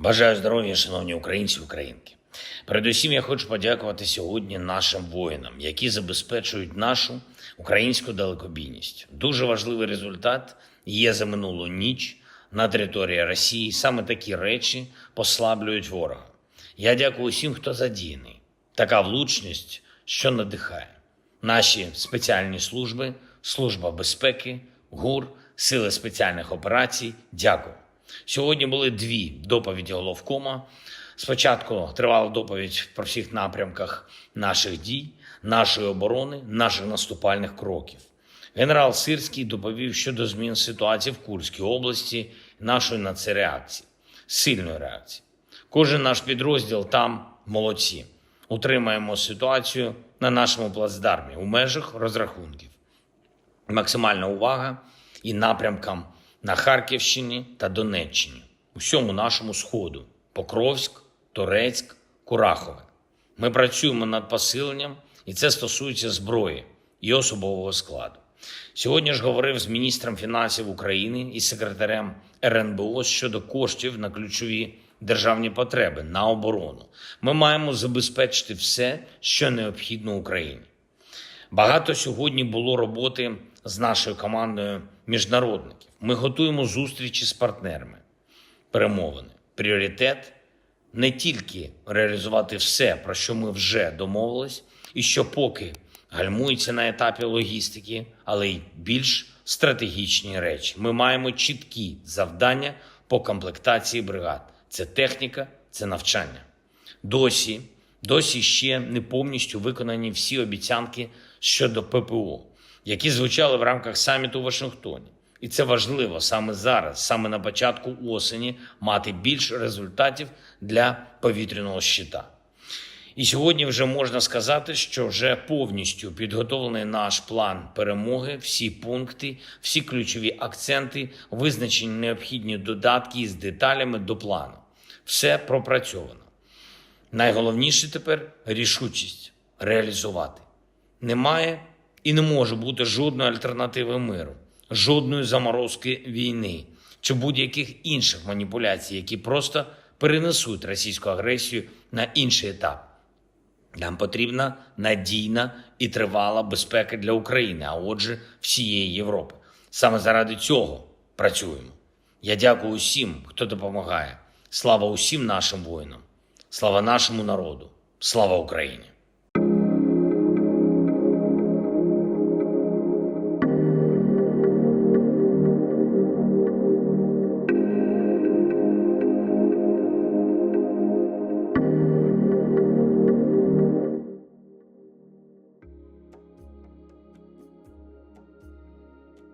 Бажаю здоров'я, шановні українці українки. Передусім, я хочу подякувати сьогодні нашим воїнам, які забезпечують нашу українську далекобійність. Дуже важливий результат є за минулу ніч на території Росії. Саме такі речі послаблюють ворога. Я дякую усім, хто задіяний. Така влучність, що надихає. Наші спеціальні служби, служба безпеки, ГУР, сили спеціальних операцій. Дякую. Сьогодні були дві доповіді головкома. Спочатку тривала доповідь про всіх напрямках наших дій, нашої оборони, наших наступальних кроків. Генерал Сирський доповів щодо змін ситуації в Курській області, нашої на це реакції, сильної реакції. Кожен наш підрозділ там молодці. Утримаємо ситуацію на нашому плацдармі у межах розрахунків. Максимальна увага і напрямкам на Харківщині та Донеччині, усьому нашому сходу: Покровськ, Торецьк, Курахове. Ми працюємо над посиленням, і це стосується зброї і особового складу. Сьогодні ж говорив з міністром фінансів України і секретарем РНБО щодо коштів на ключові державні потреби на оборону. Ми маємо забезпечити все, що необхідно Україні. Багато сьогодні було роботи з нашою командою міжнародників. Ми готуємо зустрічі з партнерами, перемовини. Пріоритет не тільки реалізувати все, про що ми вже домовились, і що поки гальмується на етапі логістики, але й більш стратегічні речі. Ми маємо чіткі завдання по комплектації бригад. Це техніка, це навчання. Досі, досі ще не повністю виконані всі обіцянки щодо ППО, які звучали в рамках саміту у Вашингтоні. І це важливо саме зараз, саме на початку осені, мати більше результатів для повітряного щита. І сьогодні вже можна сказати, що вже повністю підготовлений наш план перемоги, всі пункти, всі ключові акценти, визначені необхідні додатки із деталями до плану. Все пропрацьовано. Найголовніше тепер рішучість реалізувати. Немає і не може бути жодної альтернативи миру, жодної заморозки війни чи будь-яких інших маніпуляцій, які просто перенесуть російську агресію на інший етап. Нам потрібна надійна і тривала безпека для України, а отже, всієї Європи. Саме заради цього працюємо. Я дякую усім, хто допомагає. Слава усім нашим воїнам, слава нашому народу, слава Україні!